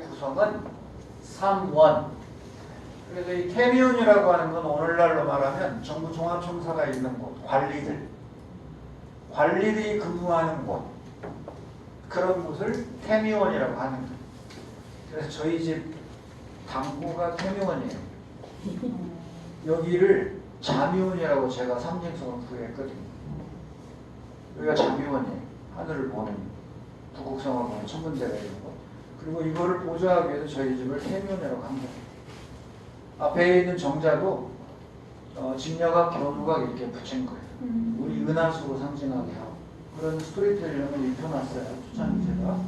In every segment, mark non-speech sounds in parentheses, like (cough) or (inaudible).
구성은 3원. 그래서 이 태미온이라고 하는 건 오늘날로 말하면 정부 종합청사가 있는 곳, 관리들, 관리들이 근무하는 곳, 그런 곳을 태미원이라고 하는 거예요. 그래서 저희 집 당구가 태미원이에요. 여기를 자미원이라고 제가 상징성을 부여했거든요. 여기가 자미원이에요. 하늘을 보는 북극성을 보는 천문대가 있는 곳. 그리고 이거를 보조하기 위해서 저희 집을 태미원이라고 한 거예요. 앞에 있는 정자도 어, 직녀각, 견우각 이렇게 붙인 거예요. 우리 은하수로 상징하게 하고 그런 스토리텔링을 입혀놨어요. 초창기 제가.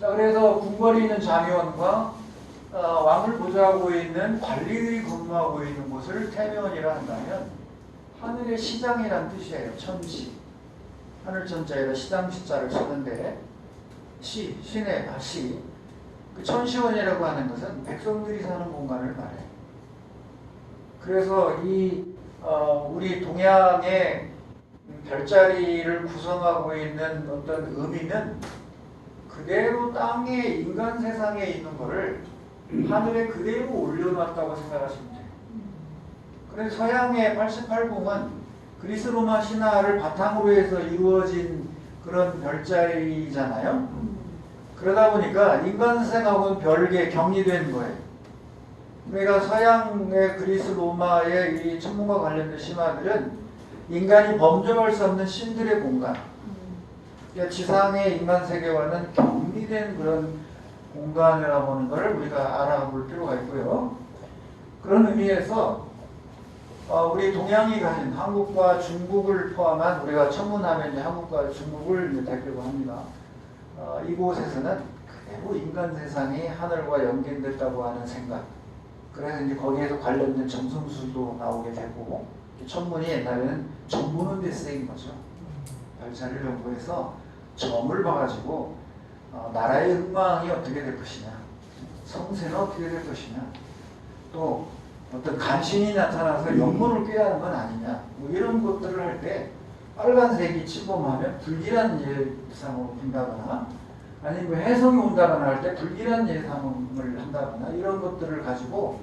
자 그래서 궁궐이 있는 자미원과 어, 왕을 보좌하고 있는 관리들이 근무하고 있는 곳을 태면이라 한다면 하늘의 시장이란 뜻이에요. 천시. 하늘 천자에다 시장 시자를 쓰는데 시, 신의 아, 시. 그 천시원이라고 하는 것은 백성들이 사는 공간을 말해요. 그래서 이 어, 우리 동양의 별자리를 구성하고 있는 어떤 의미는 그대로 땅에 인간 세상에 있는 거를 하늘에 그대로 올려놨다고 생각하시면 돼요. 그래서 서양의 88궁은 그리스 로마 신화를 바탕으로 해서 이루어진 그런 별자리잖아요. 그러다 보니까 인간 세상하고는 별개 격리된 거예요. 그러니까 서양의 그리스 로마의 이 천문과 관련된 신화들은 인간이 범접할 수 없는 신들의 공간, 그러니까 지상의 인간 세계와는 격리된 그런 공간이라고 하는 걸 우리가 알아볼 필요가 있고요. 그런 의미에서 어, 우리 동양이 가진 한국과 중국을 포함한 우리가 천문하면 이제 한국과 중국을 이제 대표로 합니다. 어, 이곳에서는 그대로 인간 세상이 하늘과 연결됐다고 하는 생각. 그래서 이제 거기에서 관련된 점성술도 나오게 되고 천문이 옛날에는 데 쓰인 거죠. 별자리를 연구해서 점을 봐가지고 어, 나라의 흥망이 어떻게 될 것이냐, 성세는 어떻게 될 것이냐, 또 어떤 간신이 나타나서 영문을 꾀하는 건 아니냐, 뭐 이런 것들을 할 때 빨간색이 침범하면 불길한 예상을 본다거나 아니면 뭐 해성이 온다거나 할 때 불길한 예상을 한다거나 이런 것들을 가지고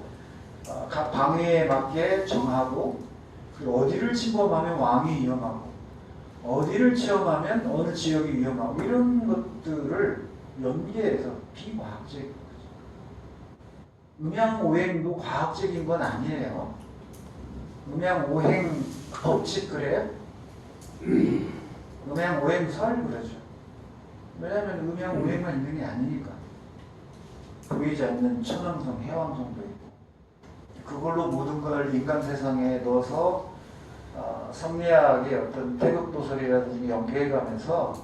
어, 각 방해에 맞게 정하고 그 어디를 침범하면 왕이 위험하고 어디를 체험하면 어느 지역이 위험하고 이런 것들을 연계해서 비과학적 음양오행도 과학적인 건 아니에요. 음양오행 법칙 그래요? (clears throat) 음양오행설 그러죠. 왜냐하면 음양오행만 있는 게 아니니까. 보이지 않는 천왕성, 해왕성도 있고 그걸로 모든 걸 인간 세상에 넣어서 어, 성리학의 어떤 태극 도설이라든지 연계해가면서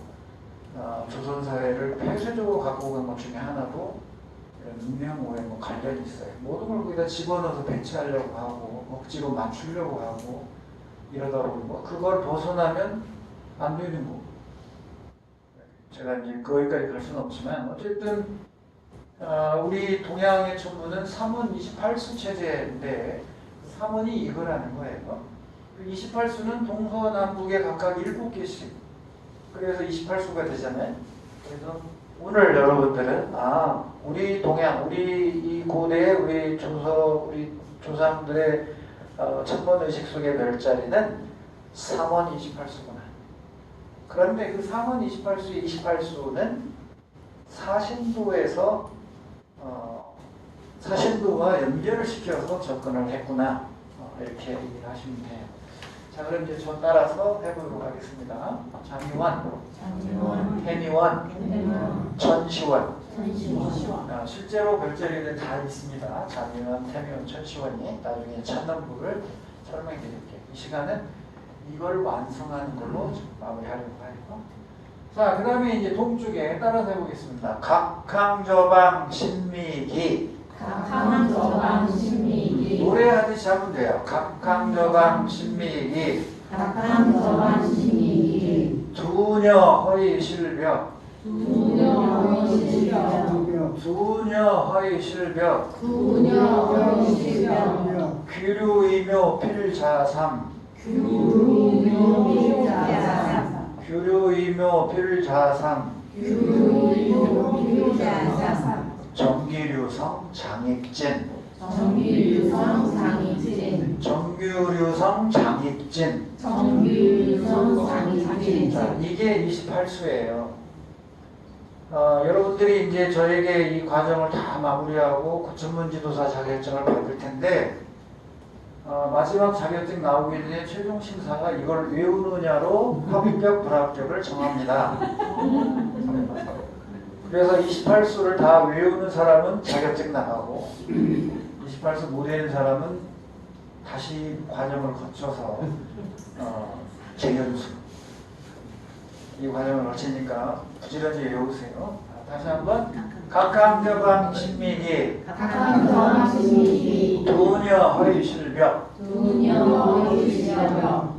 어, 조선 사회를 폐쇄적으로 갖고 간 것 중에 하나도 이런 음양오행과 관련이 있어요. 모든 걸 거기다 집어넣어서 배치하려고 하고 억지로 맞추려고 하고 이러다 보니 뭐 그걸 벗어나면 안 되는 거고. 제가 이제 거기까지 갈 수는 없지만 어쨌든 어, 우리 동양의 천문은 3원 28수 체제인데 3원이 이거라는 거예요. 28수는 동서남북에 각각 7개씩 그래서 28수가 되잖아요. 그래서 오늘 여러분들은 아 우리 동양 우리 이 고대 우리 조서 우리 조상들의 어, 천문 의식 속의 별자리는 3원 28수구나. 그런데 그 3원 28수의 28수는 사신도에서 어, 사신도와 연결을 시켜서 접근을 했구나. 어, 이렇게 얘기를 하시면 돼요. 자, 그럼 이제 저 따라서 해보도록 하겠습니다. 장미원, 해미원, 천시원. 아, 실제로 별자리는 다 있습니다. 장미원, 태미원, 천시원이 나중에 찾는 을 설명해 드릴게요. 이 시간은 이걸 완성하는 걸로 마무리하려고 해요. 자, 그 다음에 이제 동쪽에 따라서 해보겠습니다. 각항저방 신미기. 각항저방 신미기 노래하듯이 하면 돼요. 각항저방 신미기. 각항저방 신미기 두녀 허이 실벽. 두녀 두녀 허이 실벽. 두녀 실병 규류이묘 필자삼. 규류묘자사 규류이묘 필자삼. 규류묘자사 정기류성 장익진 정규유성 장이진 정규류성 장익진 정규유성 장이진 자, 이게 28수예요. 어, 여러분들이 이제 저에게 이 과정을 다 마무리하고 전문지도사 자격증을 받을 텐데 어, 마지막 자격증 나오기 전에 최종 심사가 이걸 외우느냐로 (laughs) 합격 불합격을 정합니다. (laughs) 그래서 28수를 다 외우는 사람은 자격증 나가고 28수 못 외우는 사람은 다시 과정을 거쳐서 어, 재연수. 이 과정을 거치니까 부지런히 외우세요. 자, 다시 한번. 각각여방 신민이 허위실벽 두녀의시여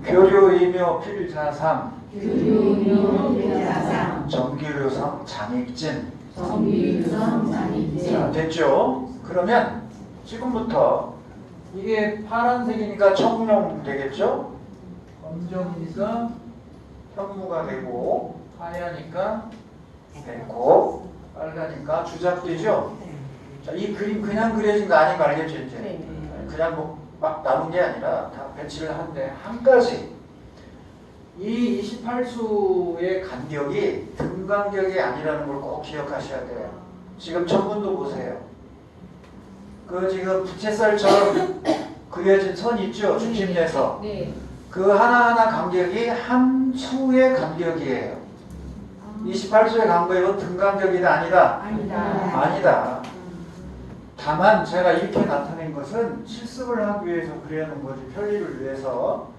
교류이묘 필자삼 규류묘자상 정기류성 장익진 정규유성 자 장이진 됐죠? 그러면 지금부터 이게 파란색이니까 청룡 되겠죠? 검정이니까 현무가 되고 하얘니까 되고 빨가니까 주작되죠? 자, 이 그림 그냥 그려진 거 아닌 거 알겠죠 이제? 그냥 뭐 막 남은 게 아니라 다 배치를 한데 한 가지 이 28수의 간격이 등 간격이 아니라는 걸 꼭 기억하셔야 돼요. 지금 전문도 보세요. 그 지금 부채살처럼 그려진 선 있죠? 중심 내서. 네. 그 하나하나 간격이 한 수의 간격이에요. 28수의 간격은 등 간격이다 아니다? 아니다 아니다. 다만 제가 이렇게 나타낸 것은 실습을 하기 위해서 그려놓은 거지 편리를 위해서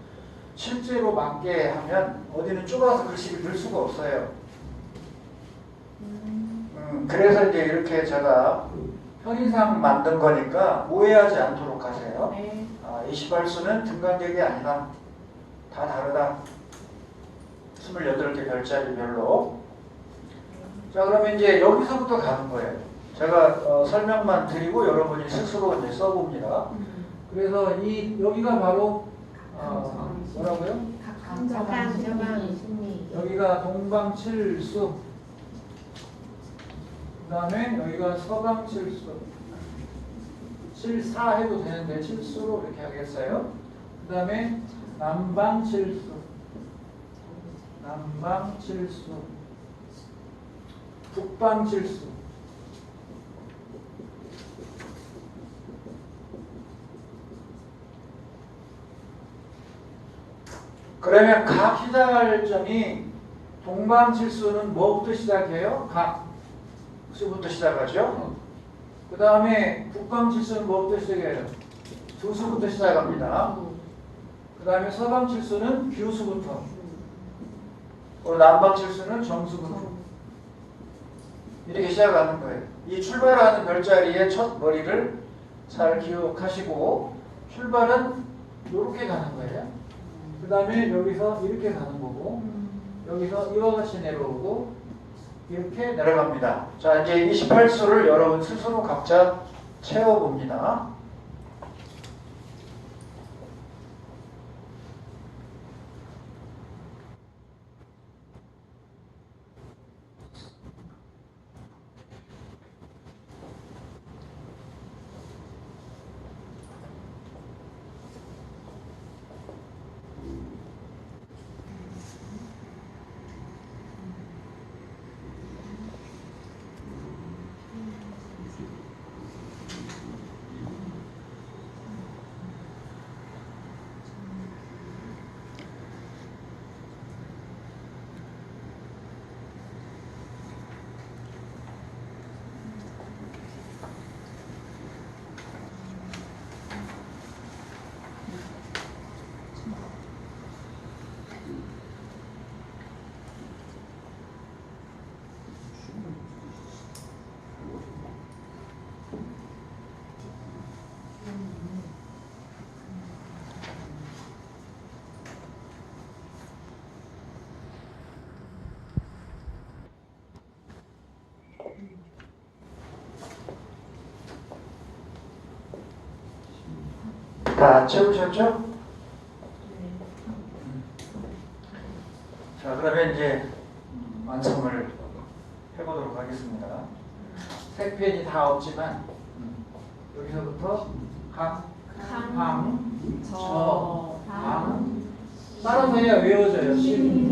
실제로 맞게 하면 어디는 좁아서 글씨를 넣을 수가 없어요. 음, 그래서 이제 이렇게 제가 편의상 만든 거니까 오해하지 않도록 하세요. 네. 아, 28수는 등간격이 아니다. 다 다르다. 28개 별자리별로. 자, 그러면 이제 여기서부터 가는 거예요. 제가 어, 설명만 드리고 여러분이 스스로 이제 써봅니다. 그래서 이 여기가 바로 어, 뭐라고요? 각각정신이 여기가 동방 칠수. 그 다음에 여기가 서방 칠수. 칠사 해도 되는데 칠수로 이렇게 하겠어요. 그 다음에 남방 칠수. 남방 칠수. 북방 칠수. 그러면 각 시작할 점이 동방칠수는 뭐부터 시작해요? 각 수부터 시작하죠. 그 다음에 북방칠수는 뭐부터 시작해요? 두수부터 시작합니다. 그 다음에 서방칠수는 규수부터. 그리고 남방칠수는 정수부터. 이렇게 시작하는 거예요. 이 출발하는 별자리의 첫 머리를 잘 기억하시고 출발은 이렇게 가는 거예요. 그 다음에 여기서 이렇게 가는 거고 여기서 이와 같이 내려오고 이렇게 내려갑니다. 자 이제 28수를 여러분 스스로 각자 채워봅니다. 다 채우셨죠? 자 그러면 이제 완성을 해보도록 하겠습니다. 색펜이 다 없지만 음, 여기서부터 각, 함, 저, 방 따라서 해야 외워져요. 심,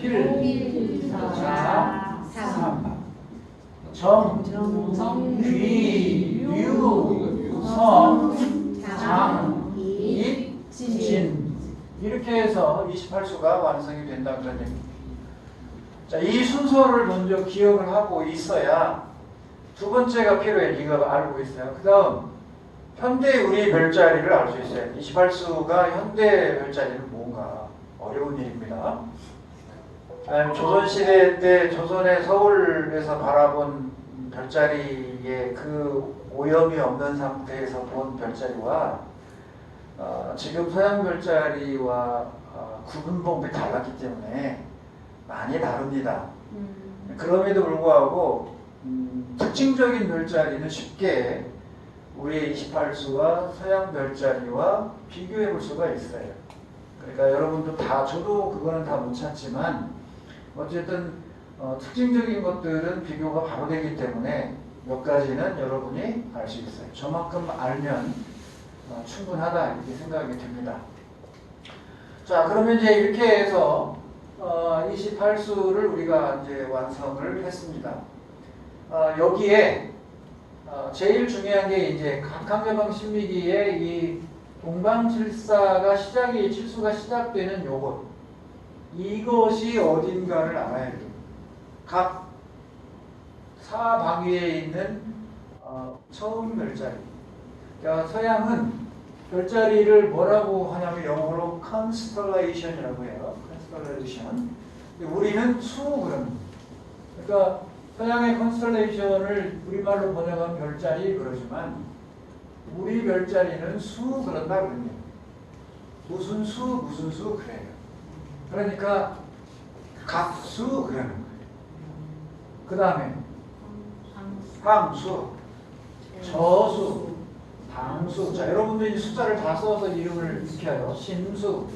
필, 자, 삼. 정, 귀, 유, 성, 장, 입, 진. 이렇게 해서 28수가 완성이 된다 그런 얘기입니다. 자, 이 순서를 먼저 기억을 하고 있어야 두 번째가 필요해. 이거 알고 있어요. 그 다음, 현대 우리 별자리를 알 수 있어요. 28수가 현대 별자리는 뭔가 어려운 일입니다. 그다음에 조선 시대 때 조선의 서울에서 바라본 별자리의 그 오염이 없는 상태에서 본 별자리와 어, 지금 서양 별자리와 어, 구분 방법이 달랐기 때문에 많이 다릅니다. 그럼에도 불구하고 음, 특징적인 별자리는 쉽게 우리 28수와 서양 별자리와 비교해 볼 수가 있어요. 그러니까 여러분도 다 저도 그거는 다 못 찾지만 어쨌든 어, 특징적인 것들은 비교가 바로 되기 때문에 몇 가지는 여러분이 알 수 있어요. 저만큼 알면 어, 충분하다 이렇게 생각이 듭니다. 자, 그러면 이제 이렇게 해서 어, 28수를 우리가 이제 완성을 했습니다. 어, 여기에 어, 제일 중요한 게 이제 각항제방 신미기의 이 동방칠사가 시작이 칠수가 시작되는 요것 이것이 어딘가를 알아야 돼요. 각 사방위에 있는 어, 처음 별자리. 그러니까 서양은 별자리를 뭐라고 하냐면 영어로 constellation이라고 해요. constellation. 우리는 수 그럽니다. 그러니까 서양의 constellation을 우리말로 번역한 별자리 그러지만 우리 별자리는 수 그런다 그럽니다. 무슨 수 무슨 수 그래요. 그러니까 각수 그러는 거예요. 그 다음에 항수, 저수, 방수. 자, 여러분들 이 숫자를 다 써서 이름을 익혀요. 신수,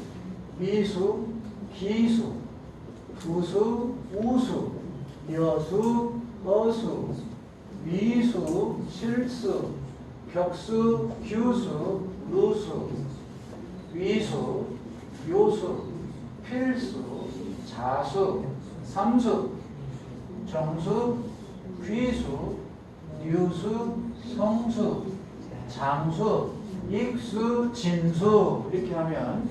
미수, 기수, 부수, 우수, 여수, 어수, 위수, 실수, 격수, 규수, 루수, 위수, 요수, 필수, 자수, 삼수, 정수, 귀수, 유수, 성수, 장수, 익수, 진수 이렇게 하면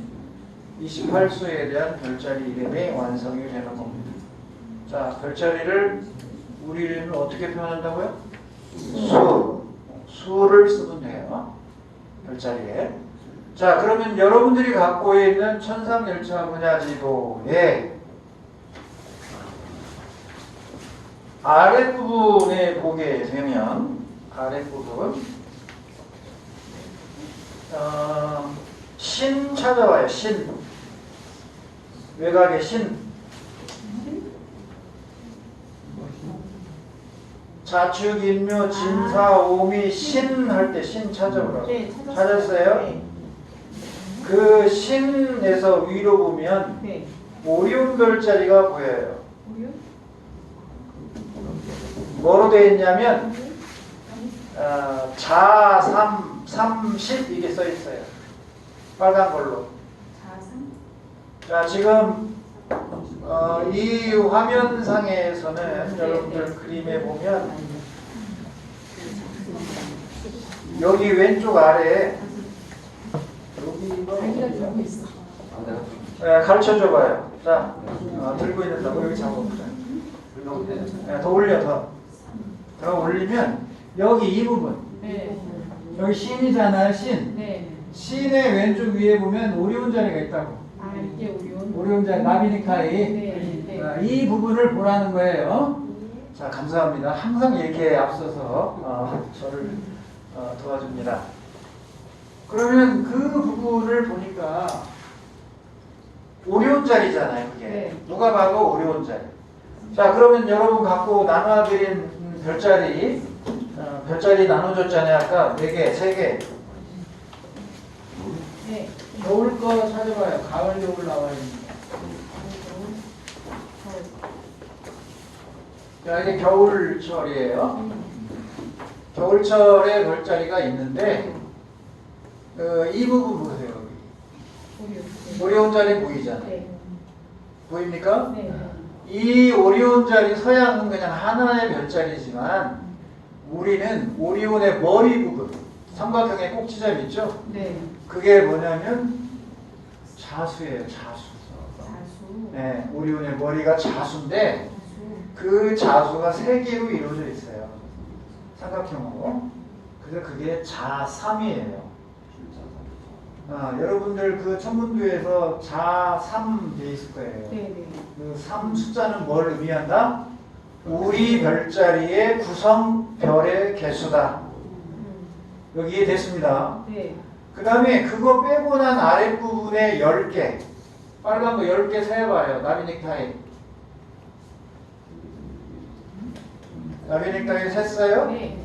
28수에 대한 별자리 이름이 완성이 되는 겁니다. 자, 별자리를 우리는 어떻게 표현한다고요? 수, 수를 쓰면 돼요. 별자리에. 자, 그러면 여러분들이 갖고 있는 천상열차 분야 지도에 아랫부분에 보게 되면 아랫부분 어, 신 찾아와요. 신 외곽의 신 자축, 인묘, 진사, 오미, 신 할 때 신 찾아오라고 네, 찾았어요? 네. 그 신에서 위로 보면 네. 오리온 별 자리가 보여요. 뭐로 되어 있냐면 어, 자, 삼, 삼십 이게 써 있어요. 빨간 걸로. 자, 지금 어, 이 화면상에서는 여러분들 그림에 보면 여기 왼쪽 아래 네, 가르쳐 줘봐요. 자, 어, 들고 있는 다고 여기 잡아보세요. 네, 더 올려 더. 더 올리면 여기 이 부분 네. 여기 신이잖아요 신. 네. 신의 왼쪽 위에 보면 오리온 자리가 있다고. 아 이게 오리온. 오리온 자리 나비니카이. 네. 네. 아, 이 부분을 보라는 거예요. 자 감사합니다. 항상 이렇게 앞서서 어, 저를 어, 도와줍니다. 그러면 그 부분을 보니까 오리온 자리잖아요. 그게 네. 누가 봐도 오리온 자리. 자 그러면 여러분 갖고 나눠드린 음, 별자리 어, 별자리 나눠줬잖아요 아까 4개, 3개 네. 겨울 거 찾아봐요. 가을 겨울 나와 있는 자 이게 겨울철이에요 겨울철에 별자리가 있는데 그, 이 부분 보세요 오리온 자리 보이잖아요 네. 보입니까? 네. 이 오리온 자리 서양은 그냥 하나의 별자리지만 우리는 오리온의 머리 부분 삼각형의 꼭지점 있죠? 네. 그게 뭐냐면 자수예요 자수 자수. 네, 오리온의 머리가 자수인데 자수. 그 자수가 세 개로 이루어져 있어요 삼각형으로 그래서 그게 자삼이에요 아, 여러분들 그 천문교에서 자삼 돼 있을 거예요 네. 네. 그3 숫자는 뭘 의미한다? 우리 별자리의 구성 별의 개수다. 음. 여기 이해됐습니다. 네. 그 다음에 그거 빼고 난 아랫부분에 10개. 빨간 거 10개 세봐요. 나비 넥타이. 나비 넥타이 셌어요? 네.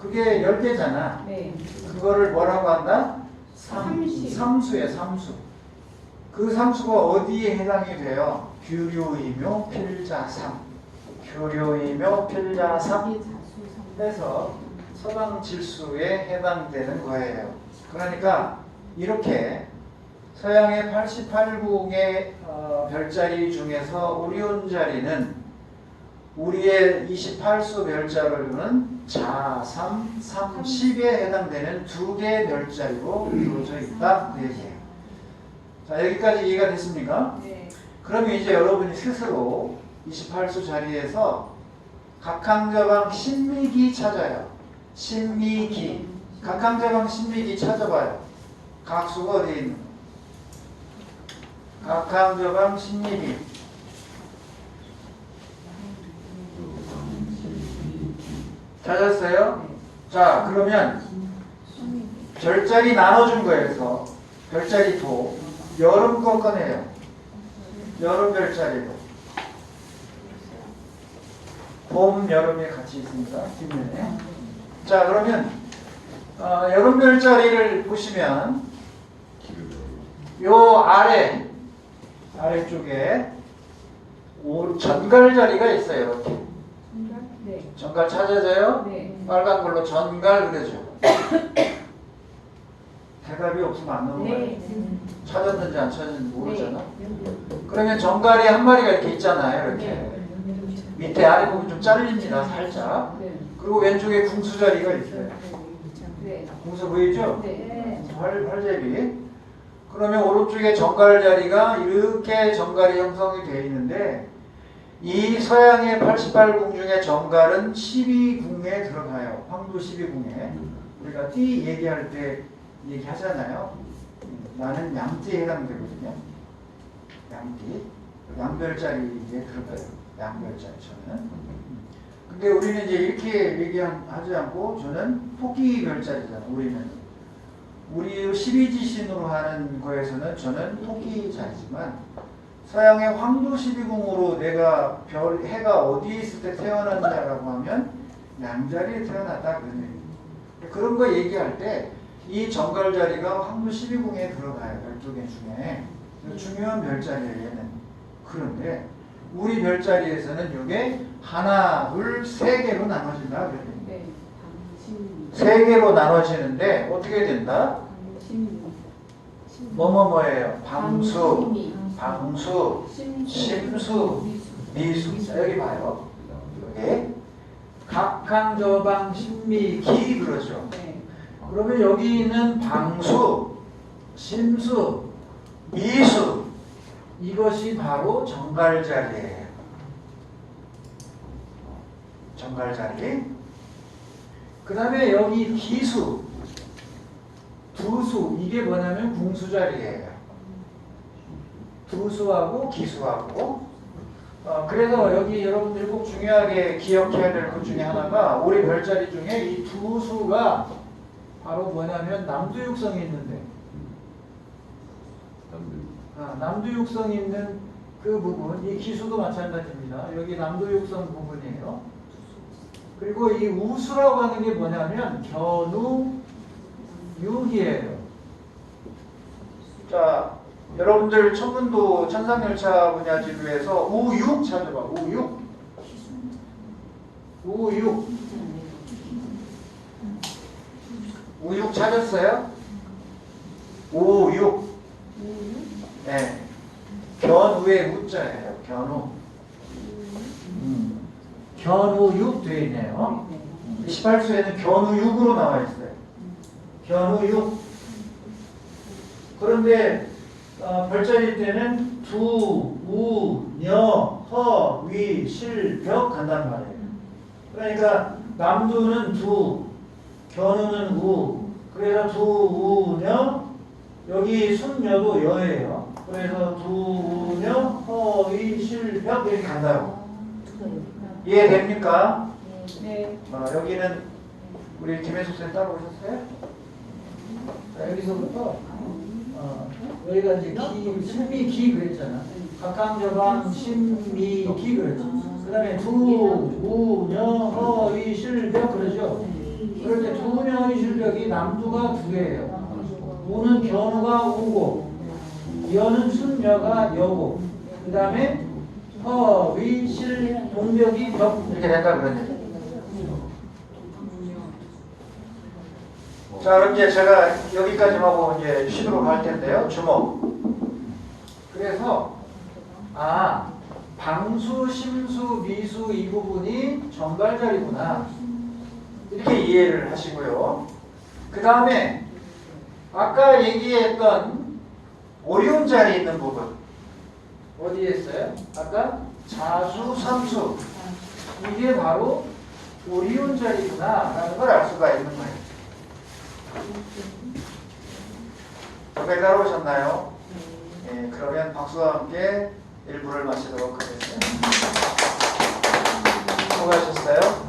그게 10개잖아. 네. 그거를 뭐라고 한다? 삼수에 삼수. 그 삼수가 어디에 해당이 돼요? 규류이묘 필자삼. 규류이묘 필자삼 이게 자수 삼. 해서 서방 질수에 해당되는 거예요. 그러니까 이렇게 서양의 88궁의 어, 별자리 중에서 오리온 자리는 우리의 28수 별자리로는 자 3, 3, 10에 해당되는 두 개의 별자리로 이루어져 있다. 그 얘기예요. 자 여기까지 이해가 됐습니까? 네. 그러면 이제 여러분이 스스로 28수 자리에서 각항저방 신미기 찾아요. 신미기. 각항저방 신미기 찾아봐요. 각수가 어디에 있는 거? 각항저방 신미기. 찾았어요? 자, 그러면 별자리 나눠준 거에서 별자리 도 여름 거 꺼내요. 여름 별자리로. 봄, 여름에 같이 있습니다. 뒷면에. 자, 그러면 어, 여름 별자리를 보시면 요 아래 아래쪽에 오, 전갈 자리가 있어요. 이렇게. 네. 전갈 찾아져요? 네. 빨간 걸로 전갈 그려줘. (coughs) 대답이 없으면 안 넘어가요. 네. 찾았는지 안 찾았는지 모르잖아. 네. 그러면 전갈이 한 마리가 이렇게 있잖아요. 이렇게. 네. 밑에 아래 부분 좀 잘립니다. 살짝. 네. 그리고 왼쪽에 궁수 자리가 있어요. 네. 궁수 보이죠? 네. 활, 활제비. 그러면 오른쪽에 정갈 자리가 이렇게 정갈이 형성이 되어 있는데 이 서양의 88궁 중에 정갈은 12궁에 들어가요. 황도 12궁에. 우리가 띠 얘기할 때 얘기하잖아요. 음, 나는 양띠에 해당되거든요. 양띠. 양별자리에 들어가요. 양별자리 저는. 음. 근데 우리는 이제 이렇게 얘기하지 않고 저는 토끼 별자리잖아. 우리는. 우리 12지신으로 하는 거에서는 저는 토끼 자리지만 서양의 황도 12궁으로 내가 별 해가 어디에 있을 때 태어났냐라고 하면 양자리에 태어났다 그런 얘기. 그런 거 얘기할 때 이 정갈 자리가 황도 12궁에 들어가요. 12개 중에. 그래서 중요한 별자리예요, 얘는. 그런데 우리 별자리에서는 이게 하나, 둘, 세 개로 나눠진다 그래요. 네. 세 개로 나눠지는데 어떻게 된다? 뭐뭐뭐예요? 방수. 방수, 심수, 미수. 자, 여기 봐요. 여기 각항 저방 신미 기 그러죠. 네. 그러면 여기 있는 방수, 심수, 미수 이것이 바로 정갈자리예요. 정갈자리. 그 다음에 여기 기수, 두수 이게 뭐냐면 궁수자리예요. 두수하고 기수하고 어, 그래서 여기 여러분들이 꼭 중요하게 기억해야 될 것 중에 하나가 우리 별자리 중에 이 두 수가 바로 뭐냐면 남두육성이 있는데 아, 남두육성이 있는 그그 부분, 이 기수도 마찬가지입니다. 여기 남도육선 부분이에요. 그리고 이 우수라고 하는 게 뭐냐면 견우 육이에요. 자, 여러분들 천문도 천상열차 분야 지도에서 우육 찾아봐. 우육. 우육. 우육 찾았어요? 우육. 네. 견우의 우자예요. 견우. 음. 견우육 돼 있네요. 18수에는 견우육으로 나와 있어요. 견우육. 그런데 어, 별자리 때는 두, 우, 녀, 허, 위, 실, 벽 간단 말이에요. 그러니까 남두는 두, 견우는 우. 그래서 두, 우, 녀, 여기 순녀도 여예요. 그래서 두, 우, 녀, 허, 위, 실, 벽 이렇게 간다고. 이해됩니까? 네. 어, 여기는 우리 김혜숙 쌤 따로 오셨어요? 자, 여기서부터 어, 여기가 이제 기, 신미 기 그랬잖아. 각강저방 신미 기 그랬죠. 그 다음에 두, 우, 녀, 허, 위, 실 벽 그러죠. 그럴 때 두, 녀, 위, 실 벽이 남두가 두 개예요. 우는 견우가 우고, 여는 순녀가 여고, 그 다음에 허, 위, 실, 동벽이 벽 이렇게 된다 얘기. 자, 그럼 이제 제가 여기까지 하고 이제 쉬도록 할 텐데요. 주목. 그래서 아 방수, 심수, 미수 이 부분이 정갈자리구나 이렇게 이해를 하시고요. 그 다음에 아까 얘기했던 오리온 자리 있는 부분 어디에 있어요? 아까 자수, 삼수 이게 바로 오리온 자리구나 라는 걸 알 수가 있는 거예요. 여기까지 따라오셨나요? 예, 그러면 박수와 함께 일부를 마치도록 하겠습니다. 수고하셨어요.